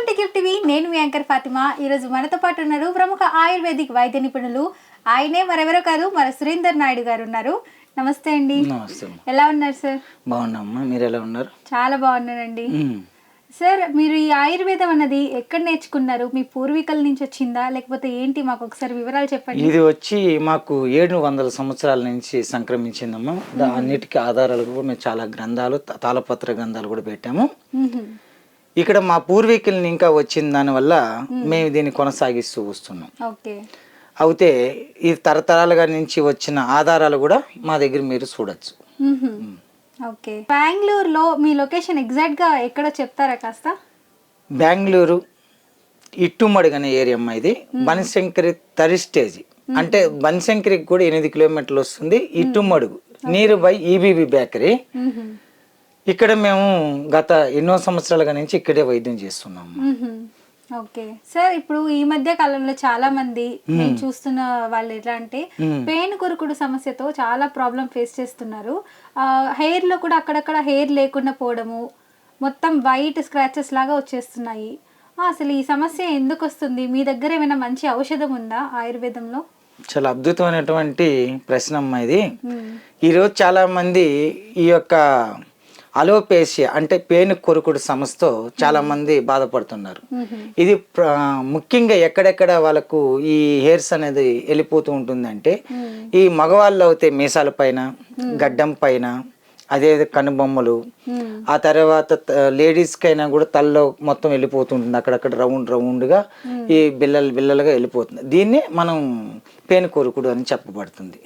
Welcome to gift TV నేను మీ anchor Fatima. ఈరోజు మనతో పాటు ఉన్నారు ప్రముఖ ఆయుర్వేదిక్ వైద్య నిపుణులు. ఆయనే మరెవరో కాదు మన సురేందర్ నాయుడు గారు ఉన్నారు. నమస్తే అండి. ఎలా ఉన్నారు సార్? బాగున్నామ్మా మీరు ఎలా ఉన్నారు? చాలా బాగున్నానండి. సార్ మీరు ఈ ఆయుర్వేదం అన్నది ఎక్కడ నేర్చుకున్నారు? మీ పూర్వీకుల నుంచి వచ్చిందా? లేకపోతే ఏంటి? మాకు ఒకసారి వివరాలు చెప్పండి. ఇది వచ్చి మాకు ఏడు వందల సంవత్సరాల నుంచి సంక్రమించిందమ్మా. అన్నిటికీ ఆధారాలు కూడా మేము చాలా గ్రంథాలు తాళపత్ర గ్రంథాలు కూడా పెట్టాము. ఇక్కడ మా పూర్వీకుల్ని ఇంకా వచ్చిన దానివల్ల మేము. దీన్ని కొనసాగిస్తూ వస్తున్నాం. ఓకే. అయితే ఈ తరతరాలుగా నుంచి వచ్చిన ఆధారాలు కూడా మా దగ్గర మీరు చూడొచ్చు. ఓకే. బెంగళూరులో మీ లొకేషన్ ఎగ్జాక్ట్గా ఎక్కడో చెప్తారా కాస్త? బెంగళూరు ఇట్టుమడుగు అనే ఏరియా అమ్మా ఇది. బనశంకరి థర్డ్ స్టేజ్ అంటే బనశంకరికి కూడా ఎనిమిది కిలోమీటర్లు వస్తుంది ఇట్టుమడుగు. నీరు బై ఈబీబీ బేకరీ. ఇక్కడ మేము గత ఎన్నో సంవత్సరాలుగా నుంచి ఇక్కడే వైద్యం చేస్తున్నాము. ఓకే. సార్ ఇప్పుడు ఈ మధ్య కాలంలో చాలా మంది నేను చూస్తున్న వాళ్ళు ఎట్లా అంటే పెయిన్ కొరుకుడు సమస్యతో చాలా ప్రాబ్లం ఫేస్ చేస్తున్నారు. హెయిర్లో కూడా అక్కడక్కడ హెయిర్ లేకుండా పోవడము మొత్తం వైట్ స్క్రాచెస్ లాగా వచ్చేస్తున్నాయి. అసలు ఈ సమస్య ఎందుకు వస్తుంది? మీ దగ్గర ఏమైనా మంచి ఔషధం ఉందా ఆయుర్వేదంలో? చాలా అద్భుతమైనటువంటి ప్రశ్న అమ్మా ఇది. ఈరోజు చాలా మంది ఈ యొక్క అలోపేషియా అంటే పేను కొరుకుడు సమస్యతో చాలా మంది బాధపడుతున్నారు. ఇది ముఖ్యంగా ఎక్కడెక్కడ వాళ్ళకు ఈ హెయిర్స్ అనేది వెళ్ళిపోతూ ఉంటుందంటే. ఈ మగవాళ్ళు అయితే మీసాల పైన గడ్డం పైన అదే కనుబొమ్మలు మ్మ్. ఆ తర్వాత లేడీస్ కైనా కూడా తలలో మొత్తం వెళ్ళిపోతుంటుంది అక్కడక్కడ రౌండ్ రౌండ్గా ఈ బిల్లలు బిల్లలుగా వెళ్ళిపోతుంది దీన్నే మనం పేను కొరుకుడు అని చెప్పబడుతుంది.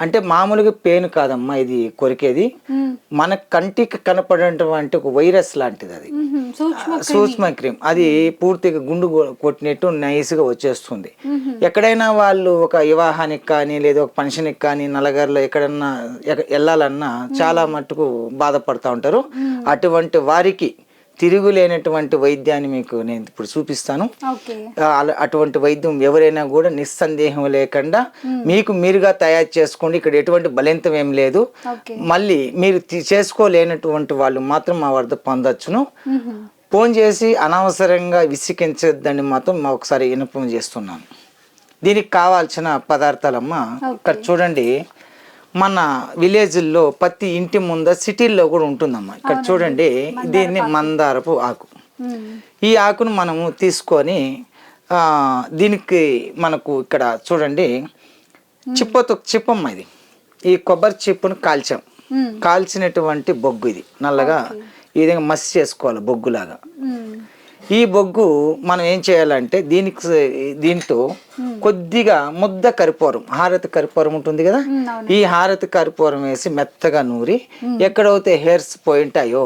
అంటే మామూలుగా పేను కాదమ్మా ఇది కొరికేది. మన కంటికి కనపడేటువంటి ఒక వైరస్ లాంటిది అది. సూక్ష్మ క్రీమ్. అది పూర్తిగా గుండు కొట్టినట్టు నైస్గా వచ్చేస్తుంది. ఎక్కడైనా వాళ్ళు ఒక వివాహానికి కానీ లేదా ఒక ఫంక్షన్కి కానీ నలగర్లో ఎక్కడన్నా ఎక్క- వెళ్ళాలన్నా చాలా మట్టుకు బాధపడుతూ ఉంటారు. అటువంటి వారికి తిరుగులేనటువంటి వైద్యాన్ని మీకు నేను ఇప్పుడు చూపిస్తాను. అటువంటి వైద్యం ఎవరైనా కూడా నిస్సందేహం లేకుండా మీకు మీరుగా తయారు చేసుకోండి. ఇక్కడ ఎటువంటి బలింతం ఏం లేదు. మళ్ళీ మీరు చేసుకోలేనటువంటి వాళ్ళు మాత్రం మా వద్ద పొందొచ్చును. ఫోన్ చేసి అనవసరంగా విసిగించద్దని మాత్రం మా ఒకసారి వినపం చేస్తున్నాను. దీనికి కావాల్సిన పదార్థాలమ్మ ఇక్కడ చూడండి. మన విలేజ్ల్లో ప్రతి ఇంటి ముంద సిటీల్లో కూడా ఉంటుందమ్మా. ఇక్కడ చూడండి దీన్ని మందారపు ఆకు. ఈ ఆకును మనము తీసుకొని దీనికి మనకు ఇక్కడ చూడండి చిప్పతో చిప్పమ్మ ఇది. ఈ కొబ్బరి చిప్పును కాల్చాం. కాల్చినటువంటి బొగ్గు ఇది. నల్లగా ఈ విధంగా మసి చేసుకోవాలి బొగ్గులాగా. ఈ బొగ్గు మనం ఏం చేయాలంటే దీనికి దీంతో కొద్దిగా ముద్ద కరిపూరం హారతి కరిపూరం ఉంటుంది కదా. అవును. ఈ హారతి కర్పూరం వేసి మెత్తగా నూరి ఎక్కడైతే హెయిర్స్ పోయింటాయో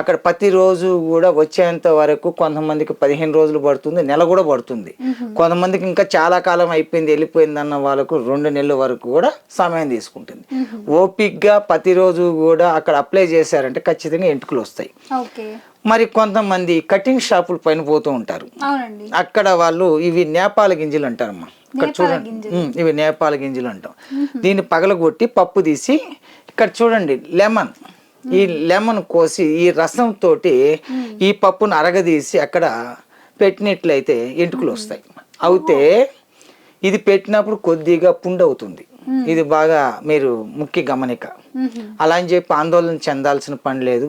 అక్కడ ప్రతిరోజు కూడా వచ్చేంత వరకు కొంతమందికి పదిహేను రోజులు పడుతుంది నెల కూడా పడుతుంది. కొంతమందికి ఇంకా చాలా కాలం అయిపోయింది వెళ్ళిపోయింది అన్న వాళ్ళకు రెండు నెలల వరకు కూడా సమయం తీసుకుంటుంది. ఓపిక్గా ప్రతిరోజు కూడా అక్కడ అప్లై చేశారంటే ఖచ్చితంగా ఎంటుకలు వస్తాయి. మరి కొంతమంది కటింగ్ షాపులు పైన పోతూ ఉంటారు. అక్కడ వాళ్ళు ఇవి నేపాల గింజలు అంటారమ్మా. ఇక్కడ చూడండి. ఇవి నేపాల గింజలు అంటాం. దీన్ని పగలగొట్టి పప్పు తీసి ఇక్కడ చూడండి లెమన్. ఈ లెమన్ కోసి ఈ రసం తోటి ఈ పప్పును అరగదీసి అక్కడ పెట్టినట్లయితే ఎంటుకలు వస్తాయి. అయితే ఇది పెట్టినప్పుడు కొద్దిగా పుండు అవుతుంది. ఇది బాగా మీరు ముఖ్య గమనిక. అలా అని చెప్పి ఆందోళన చెందాల్సిన పని లేదు.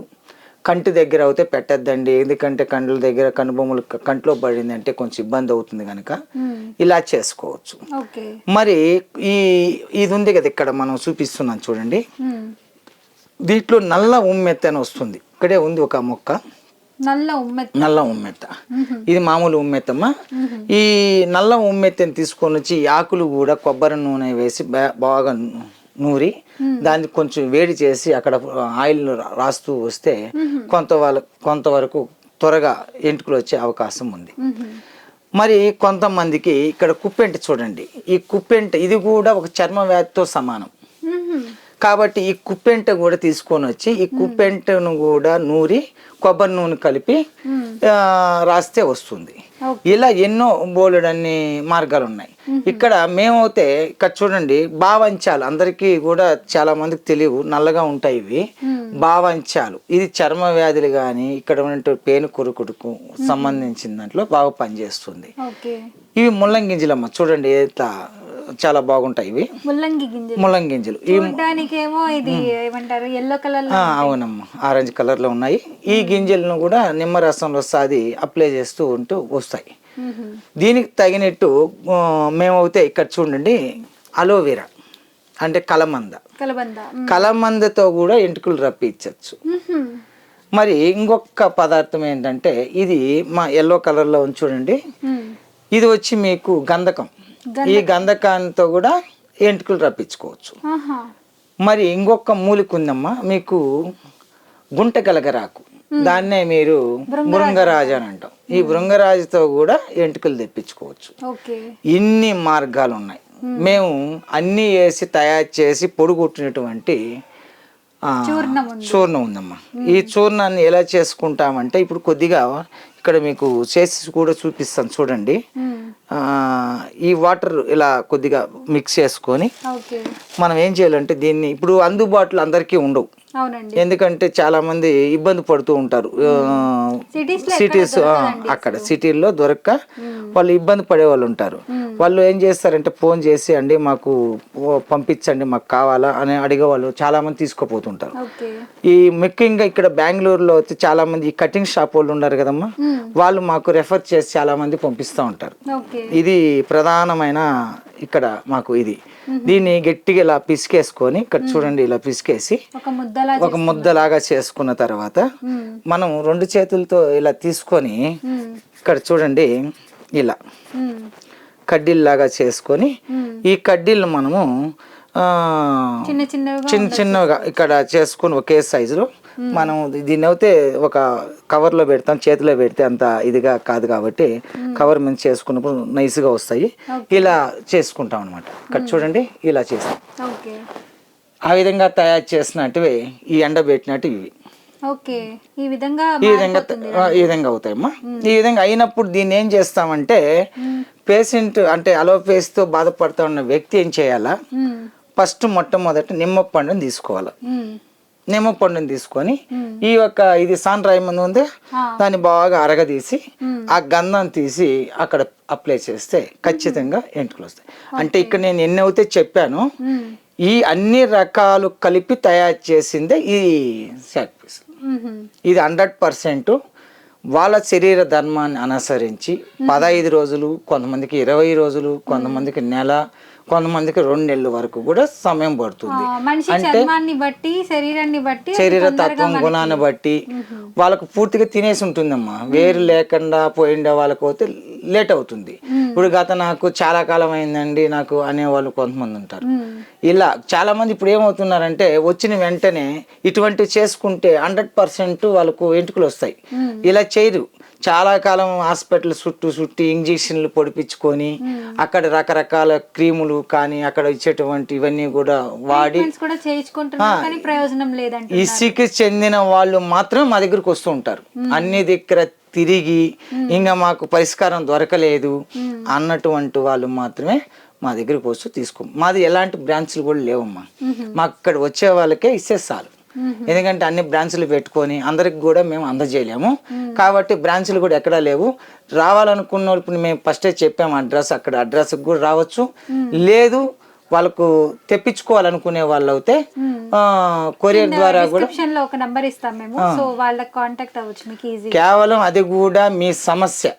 కంటి దగ్గర అయితే పెట్టద్దండి. ఎందుకంటే కండ్ల దగ్గర కనుబొమ్మలు కంట్లో పడింది అంటే కొంచెం ఇబ్బంది అవుతుంది కనుక. ఇలా చేసుకోవచ్చు. మరి ఈ ఇది ఉంది కదా ఇక్కడ మనం చూపిస్తున్నాం చూడండి. దీంట్లో నల్ల ఉమ్మెత్త అని వస్తుంది. ఇక్కడే ఉంది ఒక మొక్క. నల్ల ఉమ్మెత్త. నల్ల ఉమ్మెత్త. ఇది మామూలు ఉమ్మెత్తమ్మ. ఈ నల్ల ఉమ్మెత్తని తీసుకొని వచ్చి ఈ ఆకులు కూడా కొబ్బరి నూనె వేసి బాగా నూరి దాన్ని కొంచెం వేడి చేసి అక్కడ ఆయిల్ రాస్తూ వస్తే కొంత వాళ్ళ కొంతవరకు త్వరగా ఎంటుకలు వచ్చే అవకాశం ఉంది. మరి కొంతమందికి ఇక్కడ కుప్పెంట చూడండి ఈ కుప్పెంట ఇది కూడా ఒక చర్మ వ్యాధితో సమానం. కాబట్టి ఈ కుప్పెంట కూడా తీసుకొని వచ్చి ఈ కుప్పెంటను కూడా నూరి కొబ్బరి నూనె కలిపి రాస్తే వస్తుంది. ఇలా ఎన్నో బోలెడన్ని మార్గాలు ఉన్నాయి ఇక్కడ మేమైతే ఇక్కడ చూడండి బావంచాలు అందరికీ కూడా చాలా మందికి తెలియవు నల్లగా ఉంటాయి ఇవి. బావంచాలు. ఇది చర్మ వ్యాధులు కానీ ఇక్కడ ఉన్న పేను కొరుకుడుకు సంబంధించిన దాంట్లో బాగా పనిచేస్తుంది. ఇవి ముల్లంగింజలమ్మ చూడండి ఎంత చాలా బాగుంటాయి ఇవి. ముల్లంగి గింజలు. ముల్లంగింజలు ఈ చూడడానికేమో ఇది ఏమంటారు? ఎల్లో కలర్ అవునమ్మా. ఆరెంజ్ కలర్లో ఉన్నాయి. ఈ గింజలను కూడా నిమ్మరసంలో సాది అప్లై చేస్తూ ఉంటూ వస్తాయి. దీనికి తగినట్టు మేమైతే ఇక్కడ చూడండి అలోవెరా అంటే కలమంద. కలబంద. కలమందతో కూడా ఎంటుకలు రప్పించవచ్చు. మరి ఇంకొక పదార్థం ఏంటంటే ఇది మా ఎల్లో కలర్లో ఉంది చూడండి. ఇది వచ్చి మీకు గంధకం. ఈ గంధకాంతో కూడా ఎంటుకలు రప్పించుకోవచ్చు. మరి ఇంకొక మూలిక ఉందమ్మా మీకు గుంట గలగరాకు దాన్నే మీరు బృంగరాజు అని అంటాం. ఈ బృంగరాజుతో కూడా ఎంటుకలు తెప్పించుకోవచ్చు. ఇన్ని మార్గాలు ఉన్నాయి మేము అన్నీ వేసి తయారు చేసి పొడుగుట్టినటువంటి చూర్ణం ఉందమ్మా. ఈ చూర్ణాన్ని ఎలా చేసుకుంటామంటే ఇప్పుడు కొద్దిగా ఇక్కడ మీకు చేసి కూడా చూపిస్తాను చూడండి. ఈ వాటర్ ఇలా కొద్దిగా మిక్స్ చేసుకొని మనం ఏం చేయాలంటే దీన్ని ఇప్పుడు అందుబాటులో అందరికీ ఉండవు. ఎందుకంటే చాలా మంది ఇబ్బంది పడుతూ ఉంటారు. సిటీస్ అక్కడ సిటీల్లో దొరక్క వాళ్ళు ఇబ్బంది పడే వాళ్ళు ఉంటారు. వాళ్ళు ఏం చేస్తారంటే ఫోన్ చేసి అండి మాకు పంపించండి మాకు కావాలా అని అడిగే వాళ్ళు చాలా మంది తీసుకుపోతుంటారు. ఈ ముఖ్యంగా ఇక్కడ బెంగళూరులో వచ్చి చాలా మంది ఈ కటింగ్ షాప్ వాళ్ళు ఉన్నారు కదమ్మా. వాళ్ళు మాకు రెఫర్ చేసి చాలా మంది పంపిస్తూ ఉంటారు. ఇది ప్రధానమైన ఇక్కడ మాకు ఇది దీన్ని గట్టిగా ఇలా పిసికేసుకొని ఇక్కడ చూడండి ఇలా పిసికేసి ఒక ముద్దలా ఒక ముద్దలాగా చేసుకున్న తర్వాత. మనం రెండు చేతులతో ఇలా తీసుకొని. ఇక్కడ చూడండి ఇలా. కడ్డీల్లాగా చేసుకొని. ఈ కడ్డీలు మనము ఆ, చిన్న చిన్నగా చిన్న చిన్నగా ఇక్కడ చేసుకొని ఒకే సైజులో మనం దీన్ని అయితే ఒక కవర్లో పెడతాం చేతిలో పెడితే అంత ఇదిగా కాదు కాబట్టి కవర్ మీద చేసుకున్నప్పుడు నైస్గా వస్తాయి. ఇలా చేసుకుంటాం అనమాట ఇక్కడ చూడండి ఇలా చేస్తాం. ఓకే. ఆ విధంగా తయారు చేసినట్టువే ఈ ఎండబెట్టినట్టు ఇవి. ఓకే. ఈ విధంగా ఈ విధంగా ఆ, ఈ విధంగా అవుతాయమ్మా. ఈ విధంగా అయినప్పుడు దీన్ని ఏం చేస్తామంటే పేషెంట్ అంటే అలోపేస్తో బాధపడుతూ ఉన్న వ్యక్తి ఏం చేయాలా. ఫస్ట్ మొట్టమొదట నిమ్మ పండుని తీసుకోవాలి. నిమ్మ పండుని తీసుకొని ఈ యొక్క ఇది సాన్ రాయమంది ఉంది. దాన్ని బాగా అరగదీసి ఆ గంధం తీసి అక్కడ అప్లై చేస్తే ఖచ్చితంగా ఎంటుకలు వస్తాయి అంటే ఇక్కడ నేను ఎన్ని అయితే చెప్పాను. ఈ అన్ని రకాలు కలిపి తయారు చేసిందే ఈ శాక్ పీస్. ఇది హండ్రెడ్ పర్సెంట్ వాళ్ళ శరీర ధర్మాన్ని అనుసరించి పదహైదు రోజులు కొంతమందికి ఇరవై రోజులు కొంతమందికి నెల కొంతమందికి రెండు నెలల వరకు కూడా సమయం పడుతుంది. చర్మాన్ని బట్టి శరీరాన్ని బట్టి శరీర తత్వం గుణాన్ని బట్టి వాళ్ళకు పూర్తిగా తినేసి ఉంటుందమ్మా. వేరు లేకుండా పోయిండే వాళ్ళకు అయితే లేట్ అవుతుంది. ఇప్పుడు గత నాకు చాలా కాలం అయిందండి నాకు అనేవాళ్ళు కొంతమంది ఉంటారు. ఇలా చాలా మంది ఇప్పుడు ఏమవుతున్నారంటే వచ్చిన వెంటనే ఇటువంటివి చేసుకుంటే హండ్రెడ్ పర్సెంట్ వాళ్ళకు ఎంటుకలు వస్తాయి. ఇలా చేయరు. చాలా కాలం హాస్పిటల్ చుట్టూ చుట్టి ఇంజక్షన్లు పొడిపించుకొని అక్కడ రకరకాల క్రీములు కానీ అక్కడ ఇచ్చేటువంటి ఇవన్నీ కూడా వాడి ఇసికి చెందిన వాళ్ళు మాత్రమే మా దగ్గరకు వస్తూ ఉంటారు. అన్ని దగ్గర తిరిగి ఇంకా మాకు పరిష్కారం దొరకలేదు అన్నటువంటి వాళ్ళు మాత్రమే మా దగ్గరకు వస్తూ తీసుకో మాది ఎలాంటి బ్రాంచ్లు కూడా లేవమ్మా. మాకు ఇక్కడ వచ్చే వాళ్ళకే ఇస్తే చాలు. ఎందుకంటే అన్ని బ్రాంచ్లు పెట్టుకొని అందరికి కూడా మేము అందజేయలేము. కాబట్టి బ్రాంచ్లు కూడా ఎక్కడా లేవు. రావాలనుకున్న వాళ్ళు మేము ఫస్టే చెప్పాము అడ్రస్ అక్కడ అడ్రస్కి కూడా రావచ్చు. లేదు వాళ్ళకు తెప్పించుకోవాలనుకునే వాళ్ళు అయితే కొరియర్ ద్వారా కూడా ఒక నంబర్ ఇస్తాం మేము. సో వాళ్ళకి కాంటాక్ట్ అవ్వచ్చు మీకు ఈజీ కేవలం అది కూడా మీ సమస్య.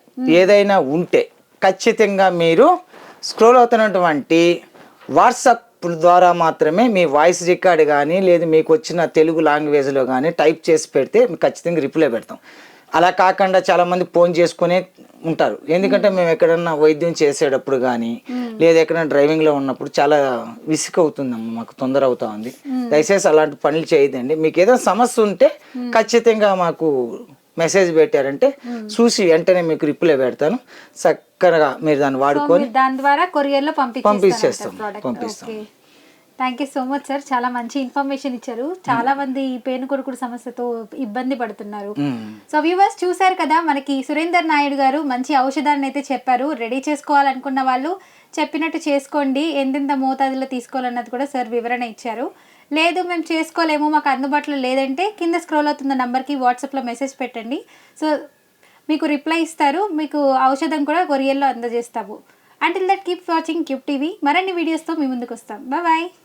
ఏదైనా ఉంటే ఖచ్చితంగా మీరు స్క్రోల్ అవుతున్నటువంటి వాట్సాప్ ద్వారా మాత్రమే మీ వాయిస్ రికార్డ్ కానీ లేదు మీకు వచ్చిన తెలుగు లాంగ్వేజ్లో కానీ టైప్ చేసి పెడితే ఖచ్చితంగా రిప్లై పెడతాం. అలా కాకుండా చాలా మంది ఫోన్ చేసుకునే ఉంటారు. ఎందుకంటే మేము. ఎక్కడన్నా వైద్యం చేసేటప్పుడు కానీ లేదా ఎక్కడైనా డ్రైవింగ్లో ఉన్నప్పుడు చాలా విసుగు అవుతుందమ్మా మాకు తొందర అవుతా ఉంది దయచేసి అలాంటి పనులు చేయదండి మీకు ఏదైనా సమస్య ఉంటే ఖచ్చితంగా మాకు మెసేజ్ పెట్టారంటే చూసి వెంటనే మీకు రిప్లై పెడతాను. చక్కగా మీరు దాన్ని వాడుకొని దాని ద్వారా కొరియర్లో పంపించేస్తాం, పంపిస్తాం. Okay thank you so much sir చాలా మంచి ఇన్ఫర్మేషన్ ఇచ్చారు. చాలా మంది ఈ పేను కొడుకుడు సమస్యతో ఇబ్బంది పడుతున్నారు. సో వ్యూవర్స్ చూశారు కదా మనకి సురేందర్ నాయుడు గారు మంచి ఔషధాన్ని అయితే చెప్పారు. రెడీ చేసుకోవాలనుకున్న వాళ్ళు చెప్పినట్టు చేసుకోండి. ఎంతెంత మోతాదులో తీసుకోవాలన్నది కూడా సార్ వివరణ ఇచ్చారు. లేదు మేము చేసుకోలేము మాకు అందుబాటులో లేదంటే కింద స్క్రోల్ అవుతున్న నెంబర్కి వాట్సాప్లో మెసేజ్ పెట్టండి. సో మీకు రిప్లై ఇస్తారు మీకు ఔషధం కూడా కొరియర్లో అందజేస్తాము. Until that keep watching Cube TV మరిన్ని వీడియోస్తో మీ ముందుకు వస్తాం. బాయ్